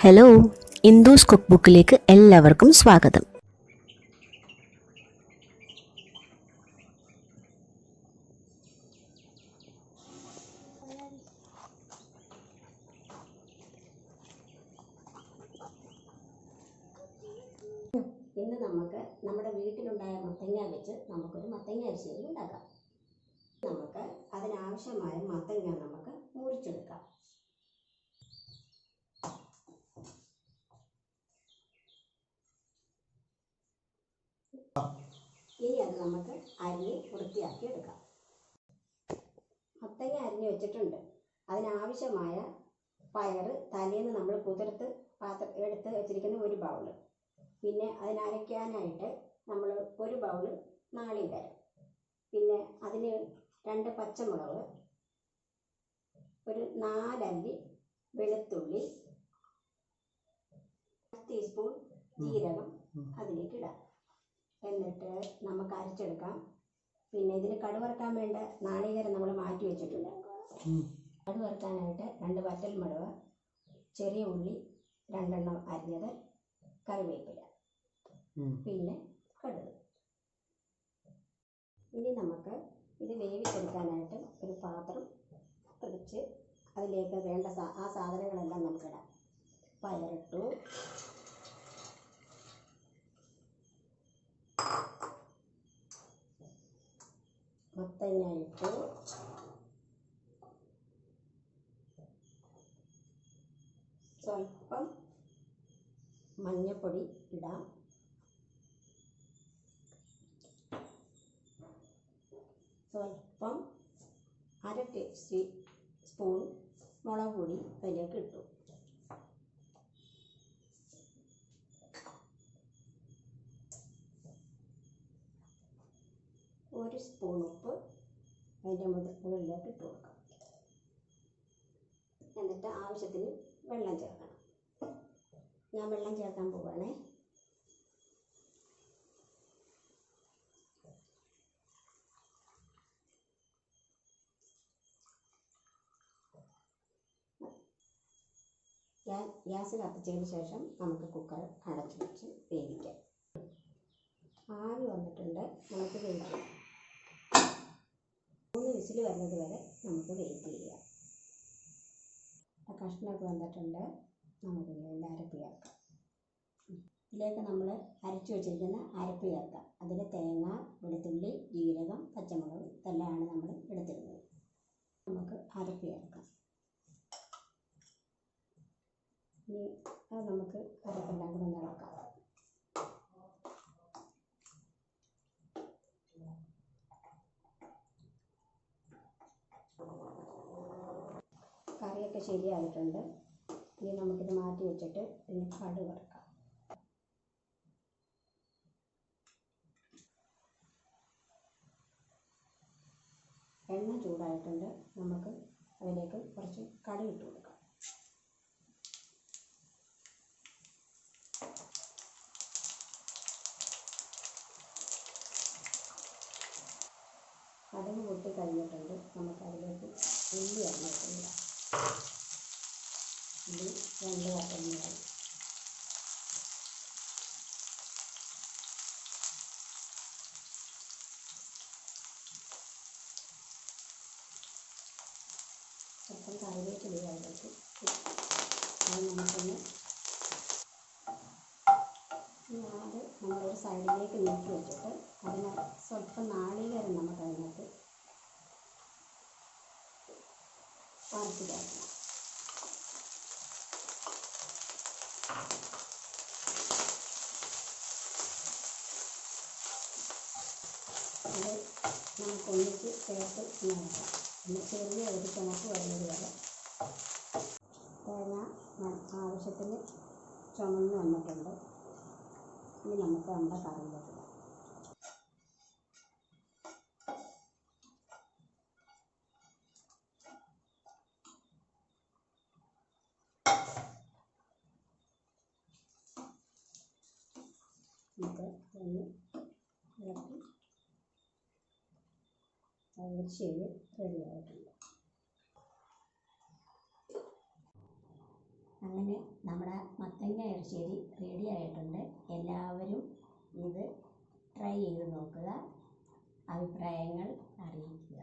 Hello Indu's cook ബുക്കിലേക്ക് എല്ലാവർക്കും സ്വാഗതം. ഇന്ന് നമുക്ക് നമ്മുടെ വീട്ടിലുണ്ടായ മത്തങ്ങ വെച്ച് നമുക്കൊരു മത്തങ്ങ അരിശ്ശേരി ഉണ്ടാക്കാം. നമുക്ക് അതിനാവശ്യമായ മത്തങ്ങ നമുക്ക് മുറിച്ചെടുക്കാം. ഇനി അത് നമുക്ക് അരിഞ്ഞ് വൃത്തിയാക്കി എടുക്കാം. മത്തങ്ങ അരിഞ്ഞ് വെച്ചിട്ടുണ്ട്. അതിനാവശ്യമായ പയറ് തലേന്ന് നമ്മൾ കുതിർത്ത് പാത്രം എടുത്ത് വെച്ചിരിക്കുന്ന ഒരു ബൗൾ. പിന്നെ അതിനരയ്ക്കാനായിട്ട് നമ്മൾ ഒരു ബൗൾ നാളികേരം. പിന്നെ അതിന് രണ്ട് പച്ചമുളക് ഒരു നാലല്ലി വെളുത്തുള്ളി ടീസ്പൂൺ ജീരകം അതിലേക്ക് ഇടാം. എന്നിട്ട് നമുക്ക് അരച്ചെടുക്കാം. പിന്നെ ഇതിന് കടുവറക്കാൻ വേണ്ട നാളികേരം നമ്മൾ മാറ്റി വെച്ചിട്ടുണ്ട്. കടുവറക്കാനായിട്ട് രണ്ട് വറ്റൽ മുളക് ചെറിയ ഉള്ളി രണ്ടെണ്ണം അരിഞ്ഞത് കറിവേപ്പില. പിന്നെ കടുക്. ഇനി നമുക്ക് ഇത് വേവിച്ചെടുക്കാനായിട്ട് ഒരു പാത്രം പിടിച്ച് അതിലേക്ക് വേണ്ട ആ സാധനങ്ങളെല്ലാം നമുക്കിടാം. പയറിട്ടു. മത്തങ്ങ ഇട്ടു സ്വല്പം മഞ്ഞൾപ്പൊടി ഇടാം. സ്വല്പം അര ടീ സ്പൂൺ മുളക് പൊടി അതിലേക്ക് ഇട്ടു. ഒരു സ്പൂൺ ഉപ്പ് അതിന്റെ മുകളിലേക്ക് ഇട്ട് കൊടുക്കാം. എന്നിട്ട് ആവശ്യത്തിന് വെള്ളം ചേർക്കണം. ഞാൻ വെള്ളം ചേർക്കാൻ പോവുകയാണേ ഗ്യാ- ഗ്യാസ് കത്തിച്ചതിന് ശേഷം നമുക്ക് കുക്കർ അടച്ചു വെച്ച് വേവിക്കാം. ആവി വന്നിട്ടുണ്ട്. നമുക്ക് വേവിക്കാം. വിസിൽ വരുന്നത് വരെ നമുക്ക് വെയിറ്റ് ചെയ്യാം. കഷ്ണമൊക്കെ വന്നിട്ടുണ്ട്. നമുക്ക് ഇതിന്റെ അരപ്പ് ചേർക്കാം. ഇതിലേക്ക് നമ്മൾ അരച്ചു വെച്ചിരിക്കുന്ന അരപ്പ് ചേർക്കാം. അതിൽ തേങ്ങ വെളുത്തുള്ളി ജീരകം പച്ചമുളക് ഇതെല്ലാമാണ് നമ്മൾ എടുത്തിരുന്നത് നമുക്ക് അരപ്പ് ചേർക്കാം. ഇനി അത് നമുക്ക് അരപ്പെല്ലാം കൂടെ ഇളക്കാം കറിയൊക്കെ ശരിയായിട്ടുണ്ട്. ഇനി നമുക്കിത് മാറ്റി വെച്ചിട്ട് ഇതിന് കടു വറക്കാം. എണ്ണ ചൂടായിട്ടുണ്ട്. നമുക്ക് അതിലേക്ക് കുറച്ച് കടുക് ഇട്ട് കൊടുക്കാം. കടുക് പൊട്ടി കഴിഞ്ഞിട്ടുണ്ട്. നമുക്ക് അതിലേക്ക് ഉള്ളി അരിഞ്ഞിട്ടില്ല ഉള്ളി രണ്ട് അത് നമ്മളൊരു സൈഡിലേക്ക് നീക്കി വെച്ചിട്ട് അതിന് സ്വല്പം നാളികേരം നമുക്ക് അതിനകത്ത് വറുത്ത് ചേർക്കണം അത് നമുക്ക് ഒന്നിച്ച് ചേർത്ത് നോക്കാം. ഒന്ന് ചെറിയ ഒരു ചുമപ്പ് വരുന്നത് വരെ. തേങ്ങ ആവശ്യത്തിന് ചുമന്ന് വന്നിട്ടുണ്ട്. ഇനി നമുക്ക് നമ്മുടെ കറിയിലേക്ക് ഇടാം നമുക്ക് ഒന്ന് ഇളക്കി തൈശ്ശേരി റെഡി ആയിട്ടുണ്ട് അങ്ങനെ നമ്മുടെ മത്തങ്ങ ഇറച്ചേരി റെഡി ആയിട്ടുണ്ട്. എല്ലാവരും ഇത് ട്രൈ ചെയ്ത് നോക്കുക. അഭിപ്രായങ്ങൾ അറിയിക്കുക.